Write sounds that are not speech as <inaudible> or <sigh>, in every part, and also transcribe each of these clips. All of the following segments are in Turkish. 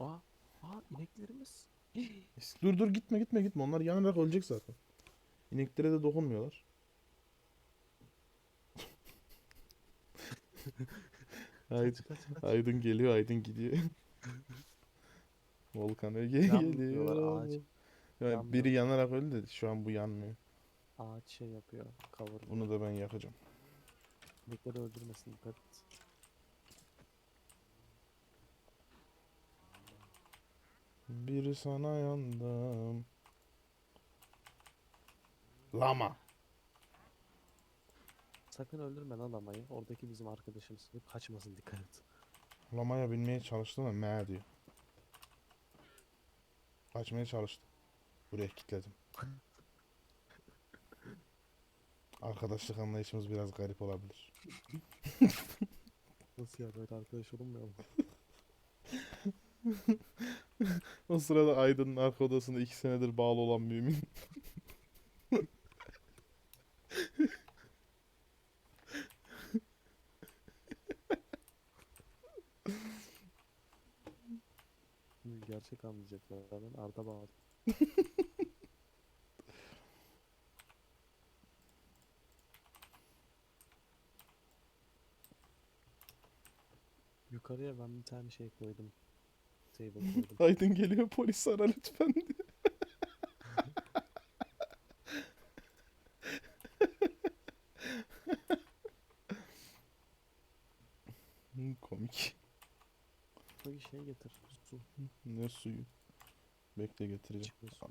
Aa, aa ineklerimiz. Dur dur gitme gitme gitme. Onlar yanarak ölecek zaten. İneklere de dokunmuyorlar. <laughs> Aydın. Aydın geliyor, Aydın gidiyor. <laughs> Volkan Öge geliyor. ağaç. Ya yanmıyor. biri yanarak öldü de şu an bu yanmıyor. Ağaç şey yapıyor. Kavuruyor. Bunu da ben yakacağım. İnekleri öldürmesin dikkat et. Bir sana yandım. Lama. Sakın öldürme lan lamayı. Oradaki bizim arkadaşımız. Kaçmasın dikkat et. Lamaya binmeye çalıştı ama me diyor. Kaçmaya çalıştı. Buraya kilitledim. <laughs> Arkadaşlık anlayışımız biraz garip olabilir. Nasıl ya böyle arkadaş olunmuyor mu? <laughs> <laughs> O sırada Aydın'ın arka odasında iki senedir bağlı olan mümin. Gerçek anlayacaklar. Ben Arda bağlı. Yukarıya ben bir tane şey koydum. Table <laughs> koydum. Aydın geliyor polis ara lütfen diye. <laughs> Hmm, Komik. Koy şey getir. Su. Ne suyu? Bekle getireceğim. Çıkma su.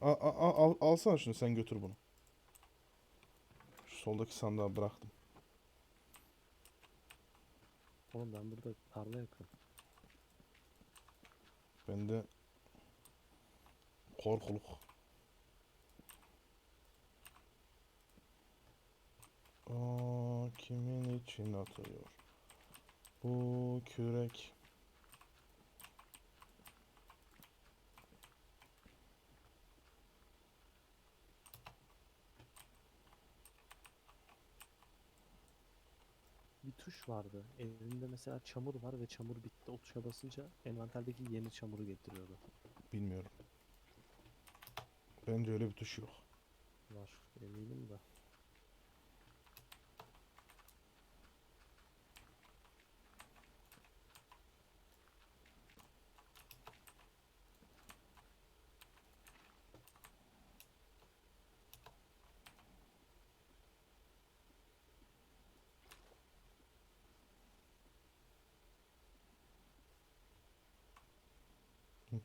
Al, al, al, alsana şunu sen götür bunu. Şu soldaki sandığa bıraktım. Oğlum ben burada tarla yakıyorum. Bende korkuluk. Aa, kimin için atıyor? Bu kürek. Tuş vardı. Elinde mesela çamur var ve çamur bitti. O tuşa basınca envanterdeki yeni çamuru getiriyordu. Bilmiyorum. Bence öyle bir tuş yok. Var eminim de.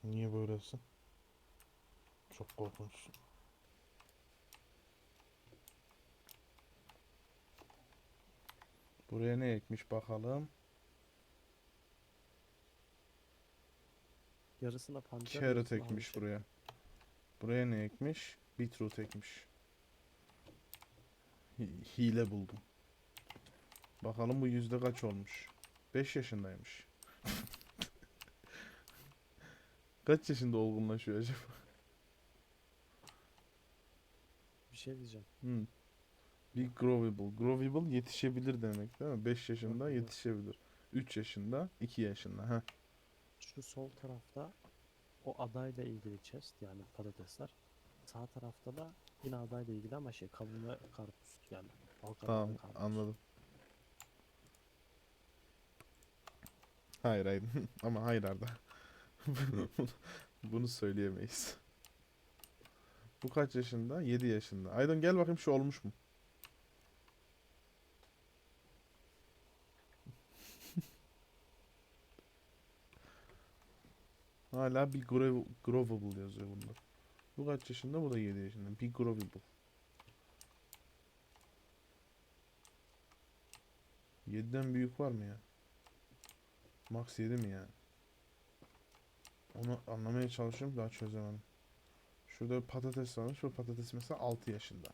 Niye böylesin? Çok korkunçsun. Buraya ne ekmiş bakalım? Yarısına pancar Carrot yarısına ekmiş havuç. buraya. Buraya ne ekmiş? Beetroot ekmiş. Hi- Hile buldum. Bakalım bu yüzde kaç olmuş? 5 yaşındaymış. <laughs> Kaç yaşında olgunlaşıyor acaba? Bir şey diyeceğim. Hmm. Bir growable. Growable yetişebilir demek değil mi? 5 yaşında yetişebilir. 3 yaşında, 2 yaşında. Heh. Şu sol tarafta o adayla ilgili chest yani patatesler. Sağ tarafta da yine adayla ilgili ama şey kavun ve karpuz yani. Tamam, karpuz. anladım. Hayır hayır. <laughs> Ama hayır Arda. <laughs> Bunu söyleyemeyiz. Bu kaç yaşında? 7 yaşında. Aydın gel bakayım şu olmuş mu? <laughs> Hala bir grow, growable yazıyor bunda. Bu kaç yaşında? Bu da 7 yaşında. Bir growable. 7'den büyük var mı ya? Max 7 mi ya? Onu anlamaya çalışıyorum daha çözemedim. Şurada bir patates varmış. Bu patates mesela 6 yaşında.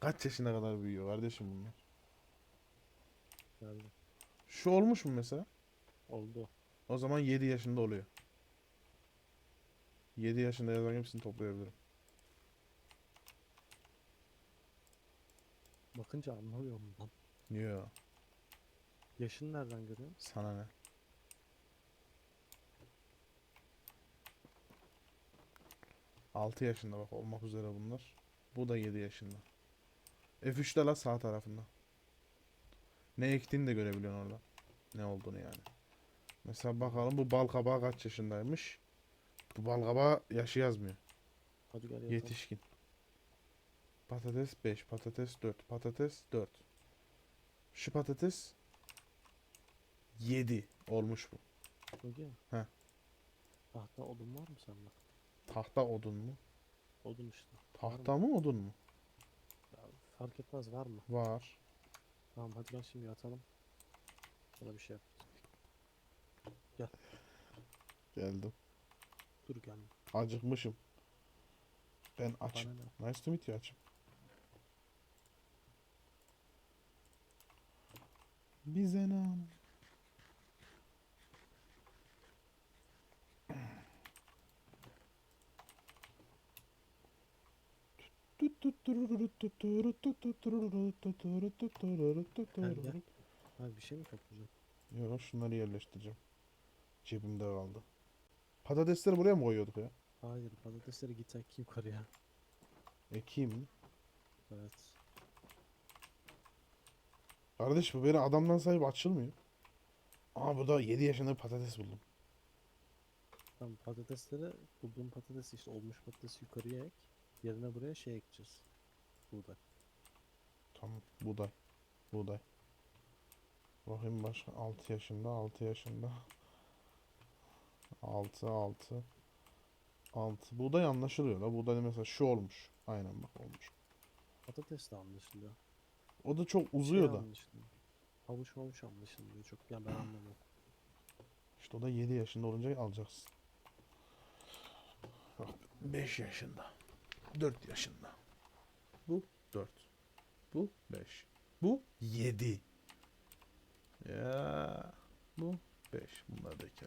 Kaç yaşına kadar büyüyor kardeşim bunlar? Yani Şu olmuş mu mesela? oldu. O zaman 7 yaşında oluyor. 7 yaşında yazan hepsini toplayabilirim. Bakınca anlamıyorum lan. Yo, Yaşını nereden görüyorsun? sana ne? 6 yaşında bak olmak üzere bunlar. Bu da 7 yaşında. F3'te la sağ tarafında. Ne ektiğini de görebiliyorsun orada. Ne olduğunu yani. Mesela bakalım bu bal kabağı kaç yaşındaymış. Bu bal kabağı yaşı yazmıyor. Hadi gel yatalım. Yetişkin. Patates 5, patates 4, patates 4. Şu patates 7 olmuş bu. Öyle. Heh. Tahta odun var mı sende? Tahta odun mu? Odun işte. Tahta mı odun mu? Ya, fark etmez var mı? Var. Tamam hadi gel şimdi yatalım. Sana bir şey yap. Geldim. Dur gelme. Acıkmışım. Ben açım. Nice to meet you açım. Bize ne? Gel. Abi bir şey mi toplayacaksın? Yok şunları yerleştireceğim. Cebimde kaldı. Patatesleri buraya mı koyuyorduk ya? Hayır patatesleri git ek yukarıya. Ekeyim mi? Evet. Kardeş bu beni adamdan sayıp açılmıyor. Aa burada 7 yaşında patates buldum. Tamam patatesleri bulduğum patates işte olmuş patatesi yukarıya ek. Yerine buraya şey ekeceğiz. Buğday. Tamam buğday. Buğday. Bakayım başka 6 yaşında 6 yaşında. 6 6 6 Buğday anlaşılıyor la. Buğday mesela şu olmuş. Aynen bak olmuş. Patates de anlaşılıyor. O da çok Şey uzuyor da. anlaşılıyor. Havuç mavuç anlaşılmıyor çok. Ya ben anlamam. İşte o da 7 yaşında olunca alacaksın. 5 yaşında. 4 yaşında. Bu 4. Bu 5. Bu 7. Ya bu 5. Bunlar da iki.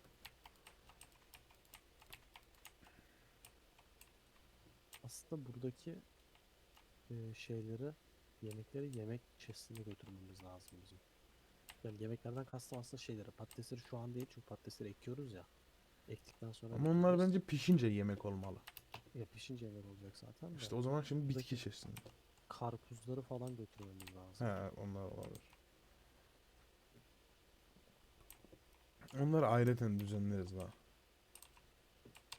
Aslında buradaki e, şeyleri, yemekleri yemek chest'ine götürmemiz lazım bizim. Yani yemeklerden kastım aslında şeyleri. Patatesleri şu an değil çünkü patatesleri ekiyoruz ya. Ektikten sonra Ama onlar bence pişince yemek olmalı. Ya pişince yemek olacak zaten de. İşte o zaman şimdi bitki çeşitinde. karpuzları falan götürmemiz lazım. He onlar olabilir. Onları aileten düzenleriz la.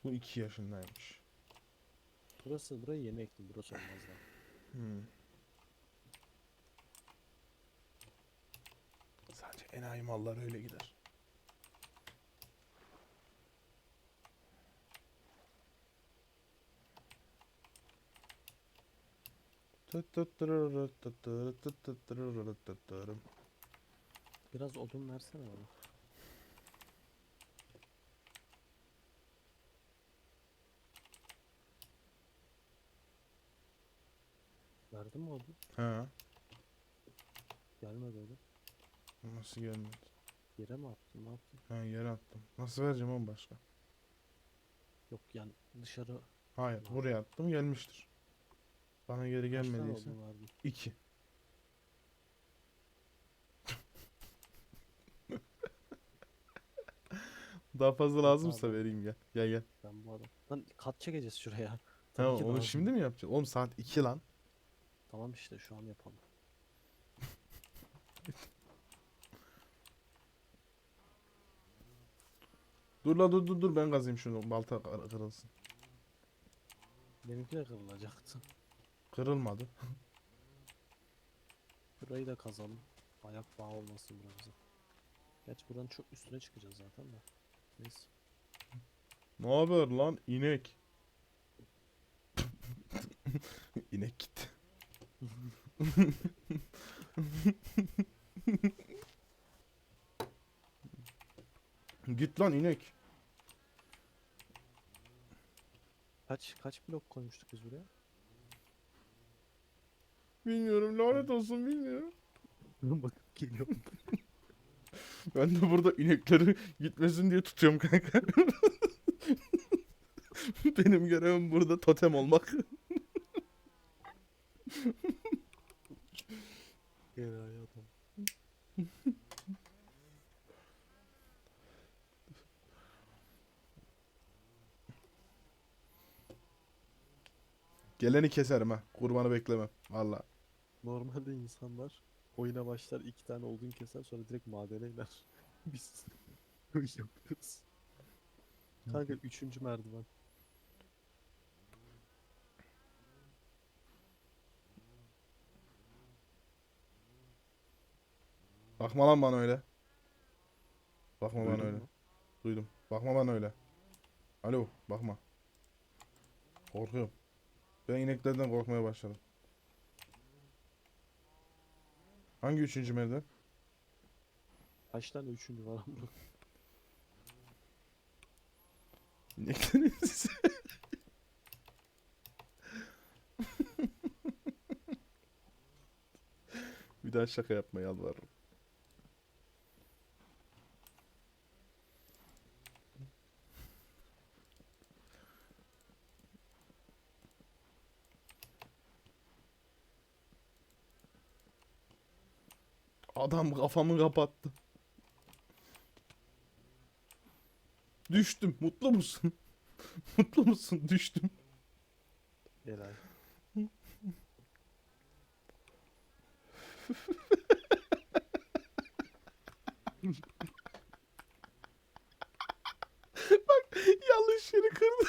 Bu 2 yaşındaymış. Burası burayı yeni ektim. Burası olmaz daha. Hmm. Sadece enayi mallar öyle gider. Biraz odun versene bana. Verdin mi odun? Ha, Gelmedi odun. nasıl gelmedi? Yere mi attın? Ne yaptın? Ha yere attım. Nasıl vereceğim oğlum başka? Yok yani dışarı Hayır, buraya attım gelmiştir. Bana geri kaç tane gelmediyse odun verdin? 2. Daha fazla lazımsa abi. vereyim gel. Gel gel. Ben bu adam. Lan kat çekeceğiz şuraya. <laughs> Ki onu lazım. şimdi mi yapacağız? Oğlum saat 2 lan. Tamam işte şu an yapalım. <laughs> Dur la dur dur dur ben kazayım şunu balta kır- kırılsın. Benimki de kırılacaktı. Kırılmadı. Burayı da kazalım. Ayak bağı olmasın buramıza. Gerçi buranın çok üstüne çıkacağız zaten de. Neyse. Ne haber lan inek? <laughs> inek gitti. <laughs> Git lan inek. Kaç kaç blok koymuştuk biz buraya? Bilmiyorum lanet olsun bilmiyorum. Bakıp geliyorum. <laughs> Ben de burada inekleri gitmesin diye tutuyorum kanka. <laughs> Benim görevim burada totem olmak. <laughs> Gel hayatım. Geleni keserim ha. Kurbanı beklemem. Valla. Normalde insanlar oyuna başlar iki tane odun keser sonra direkt madene iner. <laughs> Biz öyle yapıyoruz. Kanka üçüncü merdiven. Bakma lan bana öyle. Bakma bana Duydun öyle. mu? Duydum. Bakma bana öyle. Alo bakma. Korkuyorum. Ben ineklerden korkmaya başladım. Hangi üçüncü merdiven? Kaç tane üçüncü var amına? İneklerin sesi. <laughs> Bir daha şaka yapma yalvarırım. Adam kafamı kapattı. Düştüm. Mutlu musun? <laughs> Mutlu musun? Düştüm. Helal. <laughs> Yanlış yeri kırdı.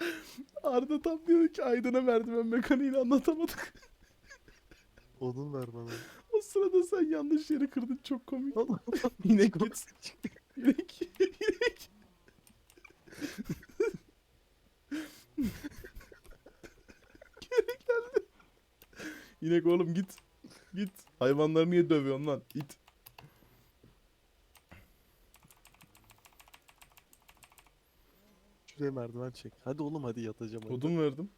<laughs> Arda tam diyor ki Aydın'a merdiven mekaniğini anlatamadık. Odun ver bana. O sırada sen yanlış yeri kırdın çok komik. <laughs> İnek git. İnek. İnek. Geri geldi. İnek oğlum git. Git. Hayvanları niye dövüyorsun lan? İt. Şuraya merdiven çek. Hadi oğlum hadi yatacağım. hadi. Odun verdim.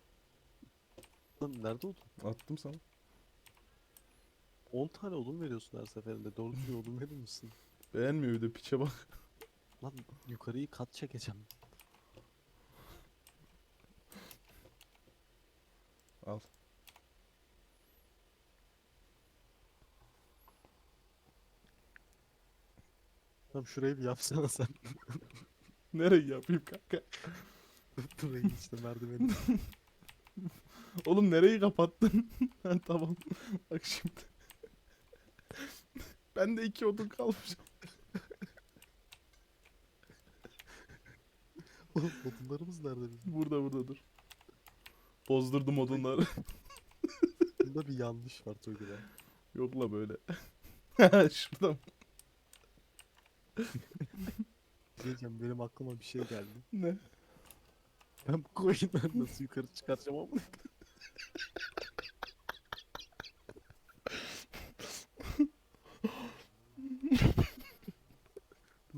Lan nerede odun? Attım sana. 10 tane odun veriyorsun her seferinde. Doğru düzgün odun verir misin? <laughs> Beğenmiyor bir de piçe bak. Lan yukarıyı kat çekeceğim. Al. Tamam şurayı bir yapsana sen. <laughs> Nereye yapayım kanka? <laughs> Burayı işte merdiveni. Oğlum nereyi kapattın? Ha, tamam. Bak şimdi. Ben de iki odun kalmış. <laughs> Oğlum odunlarımız nerede bizim? Burada burada dur. Bozdurdum odunları. <laughs> Bunda bir yanlış var Toygun'a. Yok la böyle. <laughs> Şurada. mı? Diyeceğim benim aklıma bir şey geldi. Ne? Ben bu koyunları nasıl yukarı çıkartacağım ama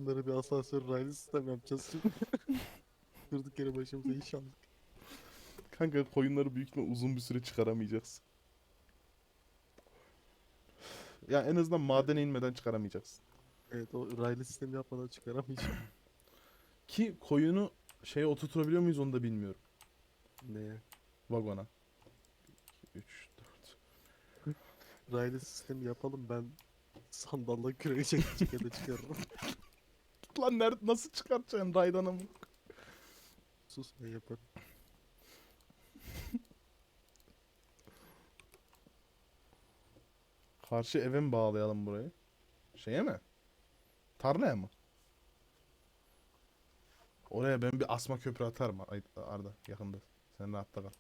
Bunlara bir asansör raylı sistem yapacağız. Durduk <laughs> yere başımıza iş aldık. Kanka koyunları büyük ihtimal uzun bir süre çıkaramayacaksın. Ya en azından madene inmeden çıkaramayacaksın. Evet o raylı sistemi yapmadan çıkaramayacağım. <laughs> Ki koyunu şeye oturtabiliyor muyuz onu da bilmiyorum. Neye? Vagona. 3 4 Raylı sistemi yapalım ben sandalla küreği çekip çekede çıkarırım. <laughs> Lan nerede nasıl çıkartacaksın raydan? Sus ne yaparım. <laughs> Karşı eve mi bağlayalım burayı? Şeye mi? Tarlaya mı? Oraya ben bir asma köprü atarım Arda yakında. Sen rahatta kal.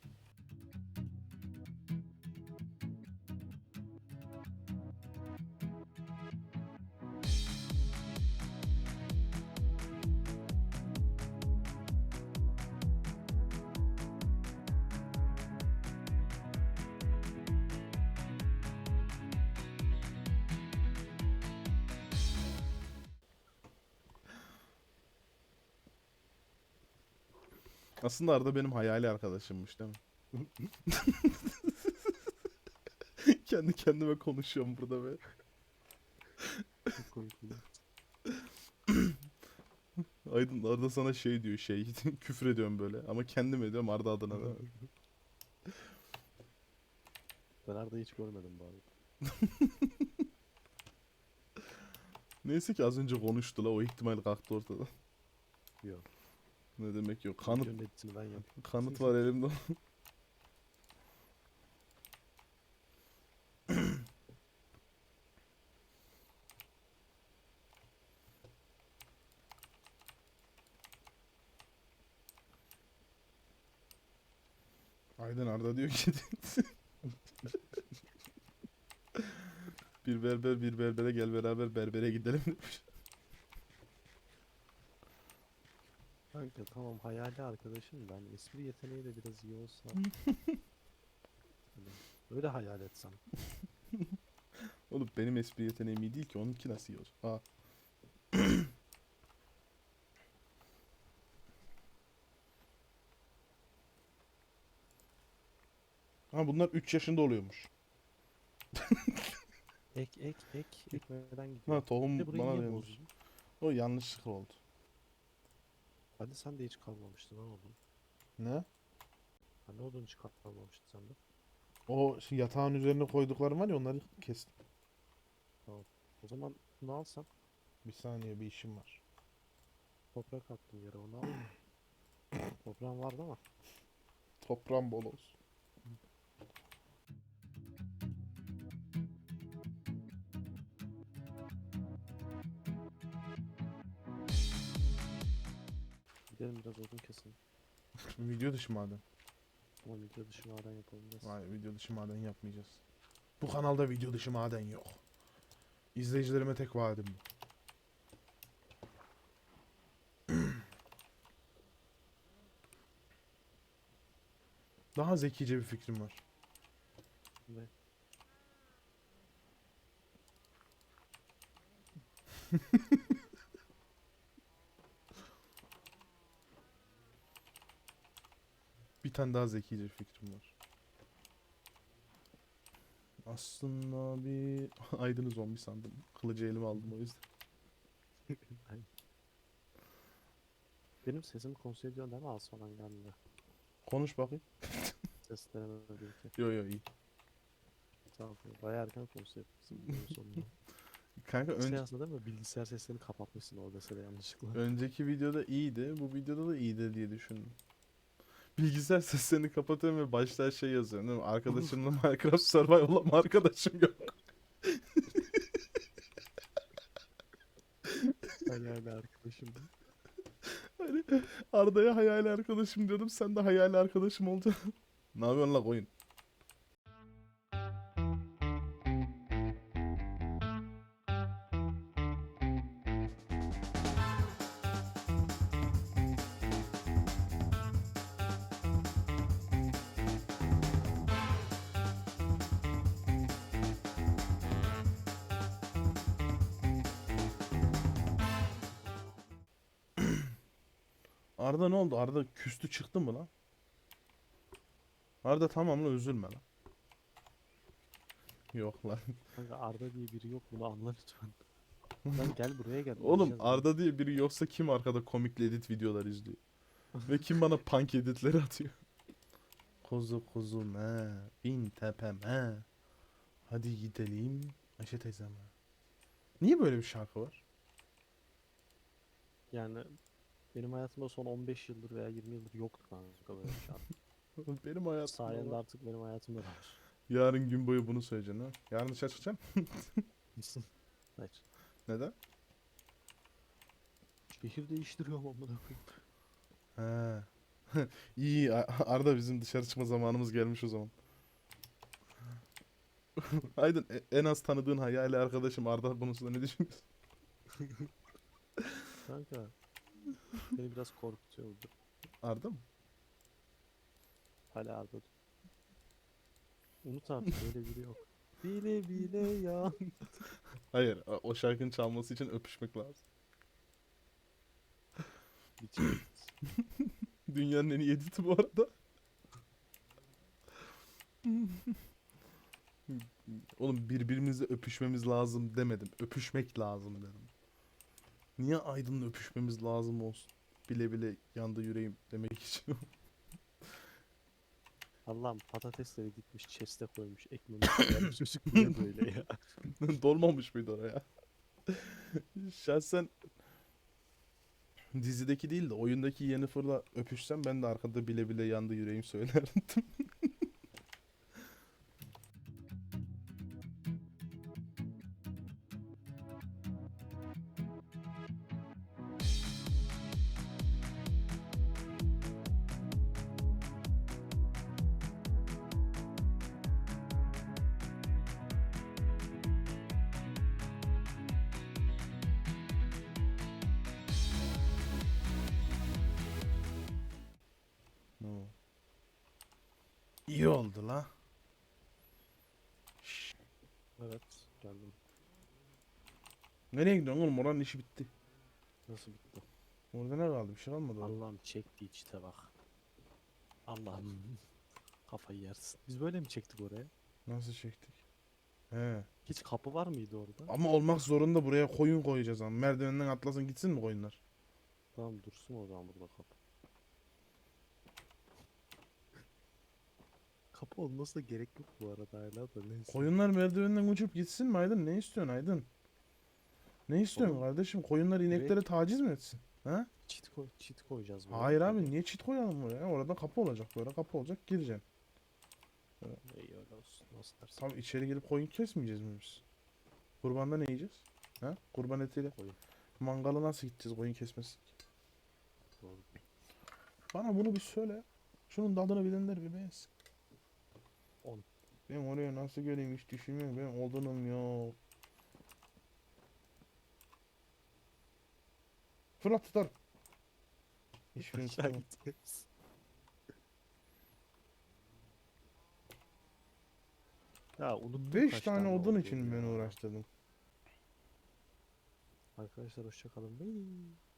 Aslında Arda benim hayali arkadaşımmış değil mi? <laughs> Kendi kendime konuşuyorum burada be. Çok komik oluyor. <clears throat> Aydın Arda sana şey diyor şey <laughs> küfür ediyorum böyle ama kendim ediyorum Arda adına da. <laughs> Ben Arda'yı hiç görmedim arada. Neyse ki az önce konuştu la o ihtimal kalktı ortada. Yok. Ne demek yok. Kanıt Videonun editini ben yapayım. kanıt var elimde. <clears throat> Aydın Arda diyor ki <laughs> bir berber bir berbere gel beraber berbere gidelim demiş. Kanka tamam hayali arkadaşım ben espri yeteneği de biraz iyi olsa. <laughs> Hani öyle hayal etsem. <laughs> Oğlum benim espri yeteneğim iyi değil ki onunki nasıl iyi olacak? Ha. <clears throat> Ha bunlar 3 yaşında oluyormuş. Ek ek ek ekmeden gidiyor. Ha tohum Bir de burayı bana niye bozdun? O yanlışlıkla oldu. Hadi sen de hiç kalmamıştın ha oğlum. Ne? Ha ne olduğunu hiç kalmamıştı sende. O şey yatağın üzerine koyduklarım var ya onları kestim. O zaman bunu alsan Bir saniye bir işim var. toprak attım yere onu al. <clears throat> Toprağın var değil mi? Toprağım bol olsun. Gidelim biraz odun kesin. <laughs> Video dışı maden. Ama video dışı maden yapalım biraz. Hayır video dışı maden yapmayacağız. Bu kanalda video dışı maden yok. İzleyicilerime tek vaadim bu. <clears throat> Daha zekice bir fikrim var. Ve <laughs> Bir tane daha zekice bir fikrim var. Aslında bir <laughs> aydını zombi sandım. Kılıcı elime aldım o yüzden. <laughs> benim sesimi kontrol ediyorsun değil mi Asman geldi. Konuş bakayım. <laughs> Ses deneme belki. Yo yo iyi. Tamam. Bayağı erken kontrol yapmışsın sonunda. Kanka Şey ön- aslında değil mi? Bilgisayar seslerini kapatmışsın orada sene yanlışlıkla. önceki videoda iyiydi. Bu videoda da iyiydi diye düşündüm. Bilgisayar seslerini kapatıyorum ve başta şey yazıyorum değil mi? Arkadaşımla <laughs> Minecraft Survival'la arkadaşım yok. Hayali arkadaşım. Hani Arda'ya hayali arkadaşım diyordum. Sen de hayali arkadaşım olacaksın. <laughs> ne yapıyorsun la koyun? Arda ne oldu? Arda küstü çıktı mı lan? Arda tamam lan üzülme lan. Yok lan. <laughs> Kanka Arda diye biri yok bunu anla lütfen. <laughs> Lan gel buraya gel. Oğlum. Arda diye biri yoksa kim arkada komikli edit videolar izliyor? Ve kim bana punk editleri atıyor? <laughs> Kuzu kuzu me, bin tepeme. Hadi gidelim Ayşe teyzeme. Niye böyle bir şarkı var? Yani benim hayatımda son 15 yıldır veya 20 yıldır yoktu kanka böyle bir şarkı. <laughs> Benim hayatımda Sayende var. artık benim hayatımda da var. Yarın gün boyu bunu söyleyeceksin ha. Yarın dışarı çıkacaksın. <laughs> Hayır. Neden? Şehir değiştiriyorum amına koyayım. He. <laughs> İyi Arda bizim dışarı çıkma zamanımız gelmiş o zaman. Aydın e- en az tanıdığın hayali arkadaşım Arda konusunda ne düşünüyorsun? Kanka. Beni biraz korkutuyordu. Arda mı? Hala Arda. Unut artık öyle biri yok. Bile bile ya. Hayır o- o şarkının çalması için öpüşmek lazım. Bitiyor. <laughs> Dünyanın en iyi editi bu arada. <laughs> Oğlum birbirimizle öpüşmemiz lazım demedim. Öpüşmek lazım dedim. Niye Aydın'la öpüşmemiz lazım olsun? Bile bile yandı yüreğim demek için. <laughs> Allah'ım patatesleri gitmiş chest'e koymuş ekmeğini <laughs> koymuş çocuk niye böyle ya? <laughs> Dolmamış mıydı oraya? Şahsen Dizideki değil de oyundaki Yennefer'la öpüşsem ben de arkada bile bile yandı yüreğim söylerdim. Evet geldim. Nereye gidiyorsun oğlum? Oranın işi bitti. Nasıl bitti? Orada ne kaldı? Bir şey kalmadı orada. Allah'ım çekti içte bak. Allah'ım. Kafayı yersin. Biz böyle mi çektik oraya? Nasıl çektik? He. Hiç kapı var mıydı orada? Ama olmak zorunda buraya koyun koyacağız ama. Merdivenden atlasın gitsin mi koyunlar? Tamam dursun o zaman burada kapı. Kapı olmasına gerek yok bu arada hala da neyse. Koyunlar merdivenden uçup gitsin mi Aydın? Ne istiyorsun Aydın? Ne istiyorsun Oğlum, kardeşim? Koyunlar inekleri taciz mi etsin? Ha? Çit, koy, çit koyacağız buraya. Hayır abi niye çit koyalım buraya? Orada kapı olacak böyle kapı olacak gireceksin. İyi öyle olsun. Nasıl dersin? Tam içeri girip koyun kesmeyeceğiz mi biz? Kurbanda ne yiyeceğiz? Ha? Kurban etiyle. Koyun. Mangala nasıl gideceğiz koyun kesmesi? Doğru. Bana bunu bir söyle. Şunun tadını bilenler bir beğensin. Ben oraya nasıl geleyim hiç düşünmüyorum. Ben odunum yok. Fırlat tutar. Hiçbirini tutamam. Ya unuttum 5 kaç tane odun için ben ya. uğraştırdım. Arkadaşlar hoşça kalın. Bye.